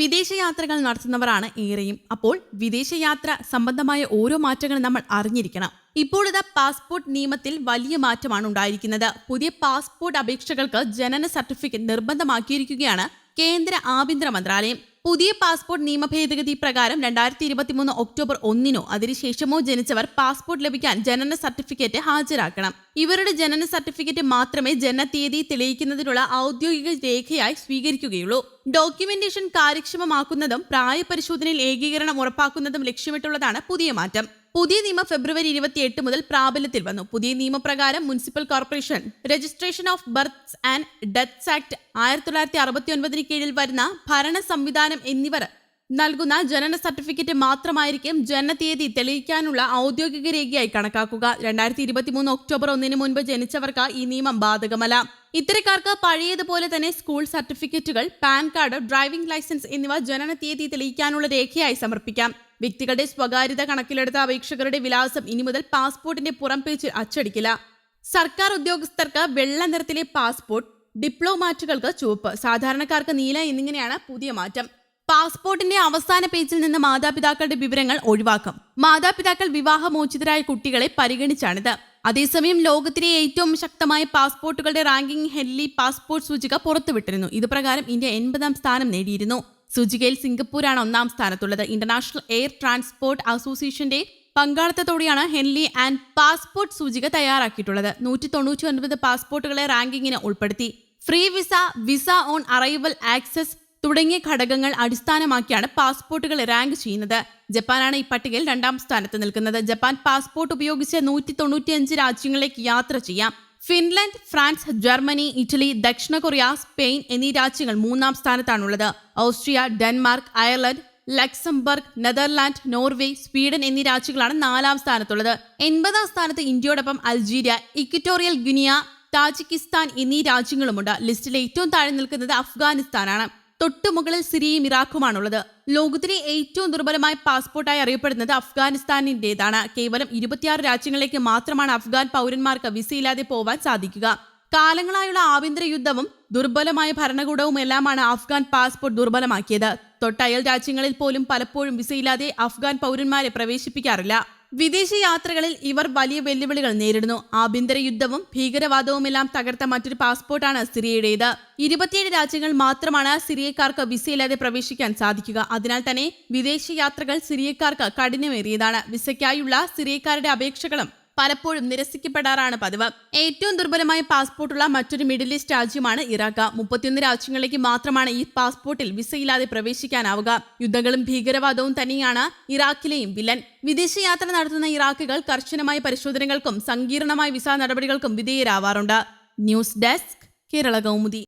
വിദേശയാത്രകൾ നടത്തുന്നവരാണ് ഏറെയും. അപ്പോൾ വിദേശയാത്ര സംബന്ധമായ ഓരോ മാറ്റങ്ങളും നമ്മൾ അറിഞ്ഞിരിക്കണം. ഇപ്പോഴത്തെ പാസ്പോർട്ട് നിയമത്തിൽ വലിയ മാറ്റമാണ് ഉണ്ടായിരിക്കുന്നത്. പുതിയ പാസ്പോർട്ട് അപേക്ഷകൾക്ക് ജനന സർട്ടിഫിക്കറ്റ് നിർബന്ധമാക്കിയിരിക്കുകയാണ് കേന്ദ്ര ആഭ്യന്തര മന്ത്രാലയം. പുതിയ പാസ്പോർട്ട് നിയമ ഭേദഗതി പ്രകാരം രണ്ടായിരത്തി ഇരുപത്തിമൂന്ന് ഒക്ടോബർ ഒന്നിനോ അതിനുശേഷമോ ജനിച്ചവർ പാസ്പോർട്ട് ലഭിക്കാൻ ജനന സർട്ടിഫിക്കറ്റ് ഹാജരാക്കണം. ഇവരുടെ ജനന സർട്ടിഫിക്കറ്റ് മാത്രമേ ജനന തീയതി തെളിയിക്കുന്നതിനുള്ള ഔദ്യോഗിക രേഖയായി സ്വീകരിക്കുകയുള്ളൂ. ഡോക്യുമെന്റേഷൻ കാര്യക്ഷമമാക്കുന്നതും പ്രായപരിശോധനയിൽ ഏകീകരണം ഉറപ്പാക്കുന്നതും ലക്ഷ്യമിട്ടുള്ളതാണ് പുതിയ മാറ്റം. പുതിയ നിയമം ഫെബ്രുവരി ഇരുപത്തിയെട്ട് മുതൽ പ്രാബല്യത്തിൽ വന്നു. പുതിയ നിയമപ്രകാരം municipal corporation registration of births and deaths act ആയിരത്തി തൊള്ളായിരത്തി അറുപത്തി ഒൻപതിന് കീഴിൽ വരുന്ന ഭരണ സംവിധാനം എന്നിവർ നൽകുന്ന ജനന സർട്ടിഫിക്കറ്റ് മാത്രമായിരിക്കും ജനന തീയതി തെളിയിക്കാനുള്ള ഔദ്യോഗിക രേഖയായി കണക്കാക്കുക. രണ്ടായിരത്തി ഇരുപത്തിമൂന്ന് ഒക്ടോബർ ഒന്നിന് മുൻപ് ജനിച്ചവർക്ക് ഈ നിയമം ബാധകമല്ല. ഇത്തരക്കാർക്ക് പഴയതുപോലെ തന്നെ സ്കൂൾ സർട്ടിഫിക്കറ്റുകൾ പാൻ കാർഡ് ഡ്രൈവിംഗ് ലൈസൻസ് എന്നിവ ജനന തീയതി തെളിയിക്കാനുള്ള രേഖയായി സമർപ്പിക്കാം. വ്യക്തികളുടെ സ്വകാര്യത കണക്കിലെടുത്ത അപേക്ഷകരുടെ വിലാസം ഇനി മുതൽ പാസ്പോർട്ടിന്റെ പുറം പേജിൽ അച്ചടിക്കില്ല. സർക്കാർ ഉദ്യോഗസ്ഥർക്ക് വെള്ള നിറത്തിലെ പാസ്പോർട്ട് ഡിപ്ലോമാറ്റുകൾക്ക് ചുവപ്പ് സാധാരണക്കാർക്ക് നീല എന്നിങ്ങനെയാണ് പുതിയ മാറ്റം. പാസ്പോർട്ടിന്റെ അവസാന പേജിൽ നിന്ന് മാതാപിതാക്കളുടെ വിവരങ്ങൾ ഒഴിവാക്കും. മാതാപിതാക്കൾ വിവാഹമോചിതരായ കുട്ടികളെ പരിഗണിച്ചാണിത്. അതേസമയം ലോകത്തിലെ ഏറ്റവും ശക്തമായ പാസ്പോർട്ടുകളുടെ റാങ്കിംഗ് ഹെല്ലി പാസ്പോർട്ട് സൂചിക പുറത്തുവിട്ടിരുന്നു. ഇത് പ്രകാരം ഇന്ത്യ എൺപതാം സ്ഥാനം നേടിയിരുന്നു. സൂചികയിൽ സിംഗപ്പൂരാണ് ഒന്നാം സ്ഥാനത്തുള്ളത്. ഇന്റർനാഷണൽ എയർ ട്രാൻസ്പോർട്ട് അസോസിയേഷന്റെ പങ്കാളിത്തത്തോടെയാണ് ഹെൻലി ആൻഡ് പാസ്പോർട്ട് സൂചിക തയ്യാറാക്കിയിട്ടുള്ളത്. നൂറ്റി തൊണ്ണൂറ്റി ഒൻപത് പാസ്പോർട്ടുകളെ റാങ്കിങ്ങിന് ഉൾപ്പെടുത്തി. Free visa visa on arrival access തുടങ്ങിയ ഘടകങ്ങൾ അടിസ്ഥാനമാക്കിയാണ് പാസ്പോർട്ടുകൾ റാങ്ക് ചെയ്യുന്നത്. ജപ്പാനാണ് ഈ പട്ടികയിൽ രണ്ടാം സ്ഥാനത്ത് നിൽക്കുന്നത്. ജപ്പാൻ പാസ്പോർട്ട് ഉപയോഗിച്ച് നൂറ്റി തൊണ്ണൂറ്റിയഞ്ച് രാജ്യങ്ങളിലേക്ക് യാത്ര ചെയ്യാം. ഫിൻലൻഡ് ഫ്രാൻസ് ജർമ്മനി ഇറ്റലി ദക്ഷിണ കൊറിയ സ്പെയിൻ എന്നീ രാജ്യങ്ങൾ മൂന്നാം സ്ഥാനത്താണുള്ളത്. Austria Denmark Ireland Luxembourg Netherland Norway Sweden എന്നീ രാജ്യങ്ങളാണ് നാലാം സ്ഥാനത്തുള്ളത്. എൺപതാം സ്ഥാനത്ത് ഇന്ത്യയോടൊപ്പം അൾജീരിയ ഇക്വറ്റോറിയൽ ഗുനിയ താജിക്കിസ്ഥാൻ എന്നീ രാജ്യങ്ങളുമുണ്ട്. ലിസ്റ്റിൽ ഏറ്റവും താഴെ നിൽക്കുന്നത് അഫ്ഗാനിസ്ഥാനാണ്. തൊട്ടുമുകളിൽ സിറിയയും ഇറാഖുമാണുള്ളത്. ലോകത്തിലെ ഏറ്റവും ദുർബലമായ പാസ്പോർട്ടായി അറിയപ്പെടുന്നത് അഫ്ഗാനിസ്ഥാനിന്റേതാണ് കേവലം ഇരുപത്തിയാറ് രാജ്യങ്ങളിലേക്ക് മാത്രമാണ് അഫ്ഗാൻ പൗരന്മാർക്ക് വിസയില്ലാതെ പോവാൻ സാധിക്കുക. കാലങ്ങളായുള്ള ആഭ്യന്തര യുദ്ധവും ദുർബലമായ ഭരണകൂടവും എല്ലാമാണ് അഫ്ഗാൻ പാസ്പോർട്ട് ദുർബലമാക്കിയത്. തൊട്ടയൽ രാജ്യങ്ങളിൽ പോലും പലപ്പോഴും വിസയില്ലാതെ അഫ്ഗാൻ പൗരന്മാരെ പ്രവേശിപ്പിക്കാറില്ല. വിദേശ യാത്രകളിൽ ഇവർ വലിയ വെല്ലുവിളികൾ നേരിടുന്നു. ആഭ്യന്തര യുദ്ധവും ഭീകരവാദവുമെല്ലാം തകർത്ത മറ്റൊരു പാസ്പോർട്ടാണ് സിറിയയുടേത്. ഇരുപത്തിയേഴ് രാജ്യങ്ങൾ മാത്രമാണ് സിറിയക്കാർക്ക് വിസയില്ലാതെ പ്രവേശിക്കാൻ സാധിക്കുക. അതിനാൽ തന്നെ വിദേശ യാത്രകൾ സിറിയക്കാർക്ക് കഠിനമേറിയതാണ്. വിസയ്ക്കായുള്ള സിറിയക്കാരുടെ അപേക്ഷകളും പലപ്പോഴും നിരസിക്കപ്പെടാറാണ് പതിവ്. ഏറ്റവും ദുർബലമായ പാസ്പോർട്ടുള്ള മറ്റൊരു മിഡിൽ ഈസ്റ്റ് രാജ്യമാണ് ഇറാഖ്. മുപ്പത്തിയൊന്ന് രാജ്യങ്ങളിലേക്ക് മാത്രമാണ് ഈ പാസ്പോർട്ടിൽ വിസയില്ലാതെ പ്രവേശിക്കാനാവുക. യുദ്ധങ്ങളും ഭീകരവാദവും തന്നെയാണ് ഇറാഖിലെയും വില്ലൻ. വിദേശയാത്ര നടത്തുന്ന ഇറാഖുകൾ കർശനമായ പരിശോധനകൾക്കും സങ്കീർണമായ വിസ നടപടികൾക്കും വിധേയരാവാറുണ്ട്. News desk Kerala Kaumudi.